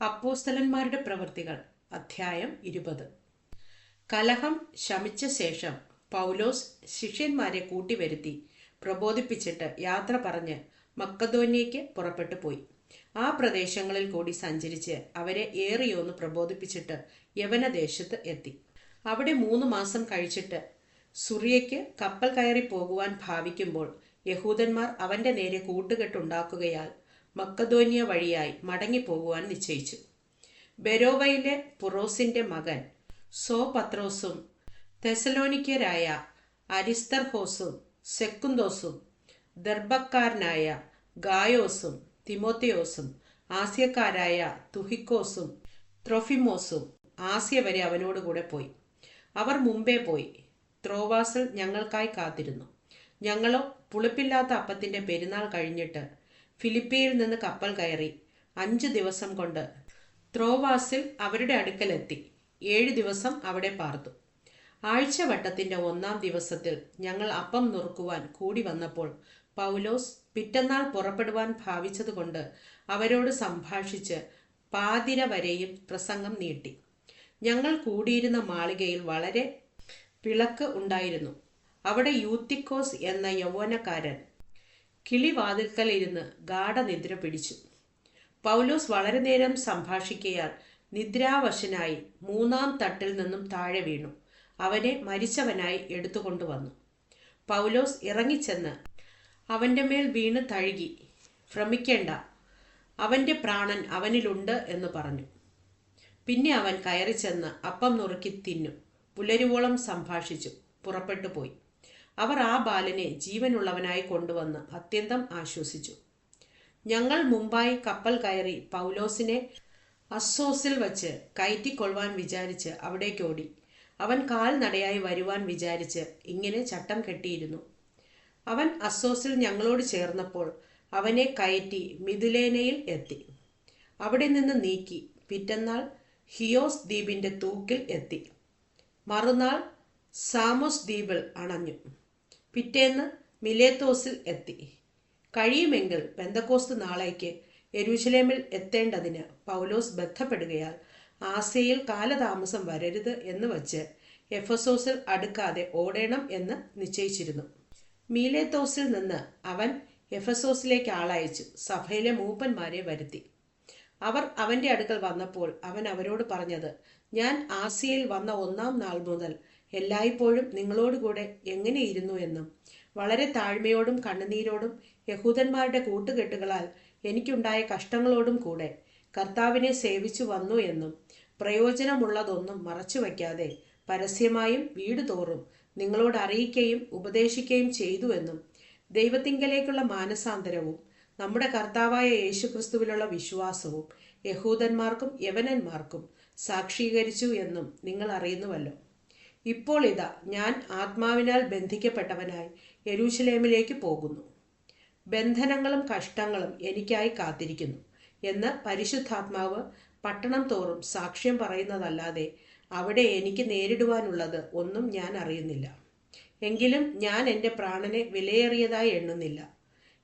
അപ്പോസ്തലന്മാരുടെ പ്രവൃത്തികൾ അധ്യായം ഇരുപത്. കലഹം ശമിച്ച ശേഷം പൗലോസ് ശിഷ്യന്മാരെ കൂട്ടിവരുത്തി പ്രബോധിപ്പിച്ചിട്ട് യാത്ര പറഞ്ഞ് മക്കധോന്യയ്ക്ക് പുറപ്പെട്ടു പോയി. ആ പ്രദേശങ്ങളിൽ കൂടി സഞ്ചരിച്ച് അവരെ ഏറിയൊന്ന് പ്രബോധിപ്പിച്ചിട്ട് യവനദേശത്ത് എത്തി. അവിടെ മൂന്ന് മാസം കഴിച്ചിട്ട് സുറിയയ്ക്ക് കപ്പൽ കയറി പോകുവാൻ ഭാവിക്കുമ്പോൾ യഹൂദന്മാർ അവന്റെ നേരെ കൂട്ടുകെട്ടുണ്ടാക്കുകയാൽ മക്കധോന്യ വഴിയായി മടങ്ങിപ്പോകുവാൻ നിശ്ചയിച്ചു. ബെരോവയിലെ പുറോസിന്റെ മകൻ സോ പത്രോസും തെസലോനിക്കരായ അരിസ്തർഹോസും സെക്കുന്തോസും ദർബക്കാരനായ ഗായോസും തിമോത്തിയോസും ആസ്യക്കാരായ തുഹിക്കോസും ത്രൊഫിമോസും ആസ്യ വരെ അവനോടുകൂടെ പോയി. അവർ മുമ്പേ പോയി. ത്രോവാസിൽ ഞങ്ങൾക്കായി കാത്തിരുന്നു. ഞങ്ങളോ പുളിപ്പില്ലാത്ത അപ്പത്തിന്റെ പെരുന്നാൾ കഴിഞ്ഞിട്ട് ഫിലിപ്പിയിൽ നിന്ന് കപ്പൽ കയറി അഞ്ച് ദിവസം കൊണ്ട് ത്രോവാസിൽ അവരുടെ അടുക്കലെത്തി. ഏഴ് ദിവസം അവിടെ പാർത്തു. ആഴ്ചവട്ടത്തിന്റെ ഒന്നാം ദിവസത്തിൽ ഞങ്ങൾ അപ്പം നുറുക്കുവാൻ കൂടി വന്നപ്പോൾ പൗലോസ് പിറ്റന്നാൾ പുറപ്പെടുവാൻ ഭാവിച്ചതുകൊണ്ട് അവരോട് സംഭാഷിച്ച് പാതിര വരെയും പ്രസംഗം നീട്ടി. ഞങ്ങൾ കൂടിയിരുന്ന മാളികയിൽ വളരെ വിളക്ക് ഉണ്ടായിരുന്നു. അവിടെ യൂത്തിക്കോസ് എന്ന യൗവനക്കാരൻ കിളിവാതിൽക്കൽ ഇരുന്ന് ഗാഠനിദ്ര പിടിച്ചു. പൗലോസ് വളരെ നേരം സംഭാഷിക്കയാൽ നിദ്രാവശനായി മൂന്നാം തട്ടിൽ നിന്നും താഴെ വീണു. അവനെ മരിച്ചവനായി എടുത്തുകൊണ്ടുവന്നു പൗലോസ് ഇറങ്ങിച്ചെന്ന് അവന്റെ മേൽ വീണ് തഴുകി ഭ്രമിക്കേണ്ട അവന്റെ പ്രാണൻ അവനിലുണ്ട് എന്ന് പറഞ്ഞു. പിന്നെ അവൻ കയറി ചെന്ന് അപ്പം നുറുക്കി തിന്നു. പുലരുവോളം സംഭാഷിച്ചു. പുറപ്പെട്ടു പോയി. അവർ ആ ബാലനെ ജീവനുള്ളവനായി കൊണ്ടുവന്ന് അത്യന്തം ആശ്വസിച്ചു. ഞങ്ങൾ മുമ്പായി കപ്പൽ കയറി പൗലോസിനെ അസ്സോസിൽ വച്ച് കയറ്റിക്കൊള്ളുവാൻ വിചാരിച്ച് അവിടേക്കോടി അവൻ കാൽനടയായി വരുവാൻ വിചാരിച്ച് ഇങ്ങനെ ചട്ടം കെട്ടിയിരുന്നു. അവൻ അസ്സോസിൽ ഞങ്ങളോട് ചേർന്നപ്പോൾ അവനെ കയറ്റി മിഥുലേനയിൽ എത്തി. അവിടെ നിന്ന് നീക്കി പിറ്റന്നാൾ ഹിയോസ് ദ്വീപിന്റെ തൂക്കിൽ എത്തി. മറുനാൾ സാമോസ് ദ്വീപിൽ അണഞ്ഞു. പിറ്റേന്ന് മിലേത്തോസിൽ എത്തി. കഴിയുമെങ്കിൽ പെന്തക്കോസ്ത് നാളേക്ക് എരുശലേമിൽ എത്തേണ്ടതിന് പൗലോസ് ബന്ധപ്പെടുകയാൽ ആസിയയിൽ കാലതാമസം വരരുത് എന്ന് വച്ച് എഫസോസിൽ അടുക്കാതെ ഓടേണം എന്ന് നിശ്ചയിച്ചിരുന്നു. മീലേത്തോസിൽ നിന്ന് അവൻ എഫസോസിലേക്ക് ആളയച്ചു സഭയിലെ മൂപ്പന്മാരെ വരുത്തി. അവർ അവന്റെ അടുക്കൽ വന്നപ്പോൾ അവൻ അവരോട് പറഞ്ഞത് ഞാൻ ആസിയയിൽ വന്ന ഒന്നാം നാൾ മുതൽ എല്ലായ്പ്പോഴും നിങ്ങളോടുകൂടെ എങ്ങനെയിരുന്നു എന്നും വളരെ താഴ്മയോടും കണ്ണുനീരോടും യഹൂദന്മാരുടെ കൂട്ടുകെട്ടുകളാൽ എനിക്കുണ്ടായ കഷ്ടങ്ങളോടും കൂടെ കർത്താവിനെ സേവിച്ചു വന്നു എന്നും പ്രയോജനമുള്ളതൊന്നും മറച്ചു വയ്ക്കാതെ പരസ്യമായും വീട് തോറും നിങ്ങളോട് അറിയിക്കുകയും ഉപദേശിക്കുകയും ചെയ്തു എന്നും ദൈവത്തിങ്കലേക്കുള്ള മാനസാന്തരവും നമ്മുടെ കർത്താവായ യേശുക്രിസ്തുവിലുള്ള വിശ്വാസവും യഹൂദന്മാർക്കും യവനന്മാർക്കും സാക്ഷീകരിച്ചു എന്നും നിങ്ങൾ അറിയുന്നുവല്ലോ. ഇപ്പോൾ ഇതാ ഞാൻ ആത്മാവിനാൽ ബന്ധിക്കപ്പെട്ടവനായി യരൂശലേമിലേക്ക് പോകുന്നു. ബന്ധനങ്ങളും കഷ്ടങ്ങളും എനിക്കായി കാത്തിരിക്കുന്നു എന്ന് പരിശുദ്ധാത്മാവ് പട്ടണം തോറും സാക്ഷ്യം പറയുന്നതല്ലാതെ അവിടെ എനിക്ക് നേരിടുവാനുള്ളത് ഒന്നും ഞാൻ അറിയുന്നില്ല. എങ്കിലും ഞാൻ എന്റെ പ്രാണനെ വിലയേറിയതായി എണ്ണുന്നില്ല.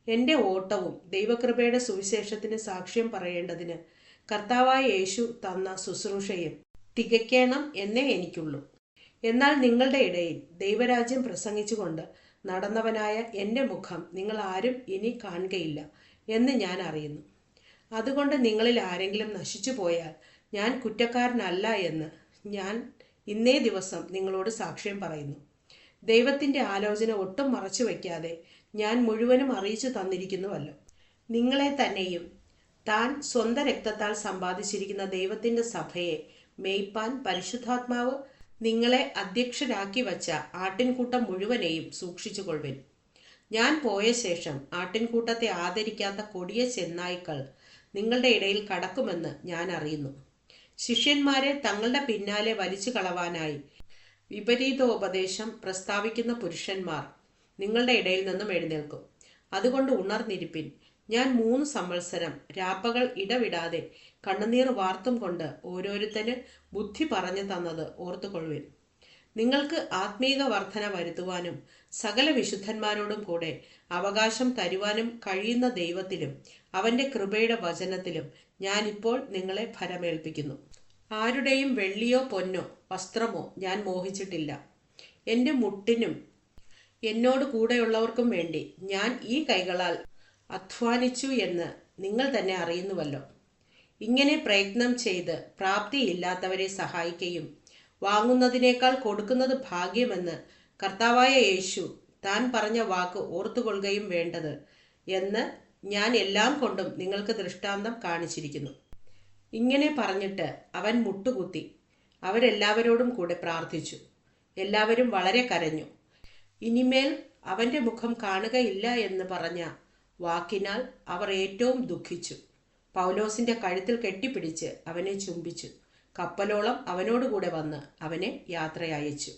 എന്റെ ഓട്ടവും ദൈവകൃപയുടെ സുവിശേഷത്തിന് സാക്ഷ്യം പറയേണ്ടതിന് കർത്താവായ യേശു തന്ന ശുശ്രൂഷയും തികയ്ക്കണം എന്നേ എനിക്കുള്ളൂ. എന്നാൽ നിങ്ങളുടെ ഇടയിൽ ദൈവരാജ്യം പ്രസംഗിച്ചുകൊണ്ട് നടന്നവനായ എന്റെ മുഖം നിങ്ങൾ ആരും ഇനി കാണുകയില്ല എന്ന് ഞാൻ അറിയുന്നു. അതുകൊണ്ട് നിങ്ങളിൽ ആരെങ്കിലും നശിച്ചു പോയാൽ ഞാൻ കുറ്റക്കാരനല്ല എന്ന് ഞാൻ ഇന്നേ ദിവസം നിങ്ങളോട് സാക്ഷ്യം പറയുന്നു. ദൈവത്തിന്റെ ആലോചന ഒട്ടും മറച്ചു വയ്ക്കാതെ ഞാൻ മുഴുവനും അറിയിച്ചു തന്നിരിക്കുന്നുവല്ലോ. നിങ്ങളെ തന്നെയും താൻ സ്വന്തം രക്തത്താൽ സമ്പാദിച്ചിരിക്കുന്ന ദൈവത്തിന്റെ സഭയെ മേയ്പ്പാൻ പരിശുദ്ധാത്മാവ് നിങ്ങളെ അധ്യക്ഷരാക്കി വച്ച ആട്ടിൻകൂട്ടം മുഴുവനെയും സൂക്ഷിച്ചുകൊള്ളുവിൻ. ഞാൻ പോയ ശേഷം ആട്ടിൻകൂട്ടത്തെ ആദരിക്കാത്ത കൊടിയ ചെന്നായ്ക്കൾ നിങ്ങളുടെ ഇടയിൽ കടക്കുമെന്ന് ഞാൻ അറിയുന്നു. ശിഷ്യന്മാരെ തങ്ങളുടെ പിന്നാലെ വലിച്ചു കളവാനായി വിപരീതോപദേശം പ്രസ്താവിക്കുന്ന പുരുഷന്മാർ നിങ്ങളുടെ ഇടയിൽ നിന്നും എഴുന്നേൽക്കും. അതുകൊണ്ട് ഉണർന്നിരിപ്പിൻ. ഞാൻ മൂന്ന് സംവത്സരം രാപ്പകൾ ഇടവിടാതെ കണ്ണുനീർ വാർത്തും കൊണ്ട് ഓരോരുത്തന് ബുദ്ധി പറഞ്ഞു തന്നത് ഓർത്തുകൊള്ളുവിൻ. നിങ്ങൾക്ക് ആത്മീക വർധന വരുത്തുവാനും സകല വിശുദ്ധന്മാരോടും കൂടെ അവകാശം തരുവാനും കഴിയുന്ന ദൈവത്തിലും അവന്റെ കൃപയുടെ വചനത്തിലും ഞാനിപ്പോൾ നിങ്ങളെ ഫലമേൽപ്പിക്കുന്നു ആരുടെയും വെള്ളിയോ പൊന്നോ വസ്ത്രമോ ഞാൻ മോഹിച്ചിട്ടില്ല. എന്റെ മുട്ടിനും എന്നോട് കൂടെയുള്ളവർക്കും വേണ്ടി ഞാൻ ഈ കൈകളാൽ അധ്വാനിച്ചു എന്ന് നിങ്ങൾ തന്നെ അറിയുന്നുവല്ലോ. ഇങ്ങനെ പ്രയത്നം ചെയ്ത് പ്രാപ്തിയില്ലാത്തവരെ സഹായിക്കുകയും വാങ്ങുന്നതിനേക്കാൾ കൊടുക്കുന്നത് ഭാഗ്യമെന്ന് കർത്താവായ യേശു താൻ പറഞ്ഞ വാക്ക് ഓർത്തുകൊള്ളുകയും വേണ്ടത് എന്ന് ഞാൻ എല്ലാം കൊണ്ടും നിങ്ങൾക്ക് ദൃഷ്ടാന്തം കാണിച്ചിരിക്കുന്നു. ഇങ്ങനെ പറഞ്ഞിട്ട് അവൻ മുട്ടുകുത്തി അവരെല്ലാവരോടും കൂടെ പ്രാർത്ഥിച്ചു. എല്ലാവരും വളരെ കരഞ്ഞു. ഇനിമേൽ അവന്റെ മുഖം കാണുകയില്ല എന്ന് പറഞ്ഞ വാക്കിനാൽ അവർ ഏറ്റവും ദുഃഖിച്ചു. പൗലോസിന്റെ കഴുത്തിൽ കെട്ടിപ്പിടിച്ച് അവനെ ചുംബിച്ചു. കപ്പലോളം അവനോടുകൂടെ വന്ന് അവനെ യാത്രയയച്ചു.